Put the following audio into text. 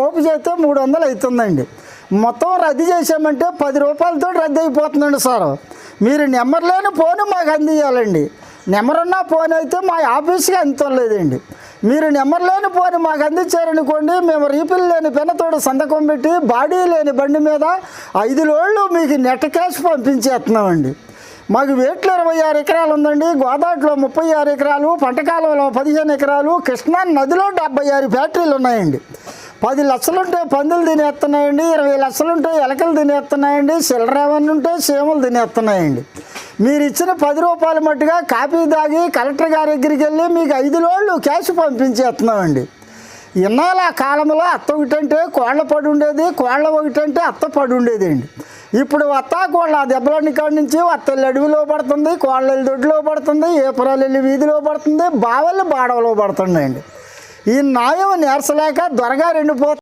మోపు చేస్తే మూడు వందలు అవుతుందండి. మొత్తం రద్దు చేసామంటే పది రూపాయలతో రద్దు అయిపోతుందండి సార్. మీరు నెంబర్ లేని ఫోన్ మాకు అందియాలండి నెంబర్ ఉన్న ఫోన్ అయితే మా ఆఫీస్కి అందుతలేదండి. మీరు నెంబర్ లేని ఫోన్ మాకు అందించారనుకోండి మేము రీపిల్ లేని పెన్నతోడు సంతకం పెట్టి బాడీ లేని బండి మీద ఐదు లోళ్ళు మీకు నెట్ క్యాష్ పంపించేస్తున్నామండి. మాకు వేట్లు ఇరవై ఆరు ఎకరాలు ఉందండి. గోదావరిలో ముప్పై ఆరు ఎకరాలు పంటకాలంలో పదిహేను ఎకరాలు కృష్ణా నదిలో డెబ్బై ఆరు ఫ్యాక్టరీలు ఉన్నాయండి. పది లక్షలుంటే పందులు తినేస్తున్నాయండి ఇరవై లక్షలుంటే ఎలకలు తినేస్తున్నాయండి చిల్లరేమన్నా ఉంటే సీమలు తినేస్తున్నాయండి. మీరు ఇచ్చిన పది రూపాయల మట్టుగా కాపీ దాగి కలెక్టర్ గారి దగ్గరికి వెళ్ళి మీకు ఐదు లోళ్ళు క్యాష్ పంపించేస్తున్నామండి. ఇన్నాళ్ళ ఆ కాలంలో అత్త ఒకటంటే కోళ్ళ పడి ఉండేది కోళ్ళ ఒకటంటే అత్త పడి ఉండేది అండి ఇప్పుడు వత్త కోళ్ళ ఆ దెబ్బలన్నీ కాడి నుంచి అత్తల్లి అడవిలో పడుతుంది కోళ్ళ దొడ్లో పడుతుంది ఏపురాలు వెళ్ళి వీధిలో పడుతుంది బావలు బాడవలో పడుతున్నాయండి. ఈ నాయం నేర్చలేక దొరగా రెండిపో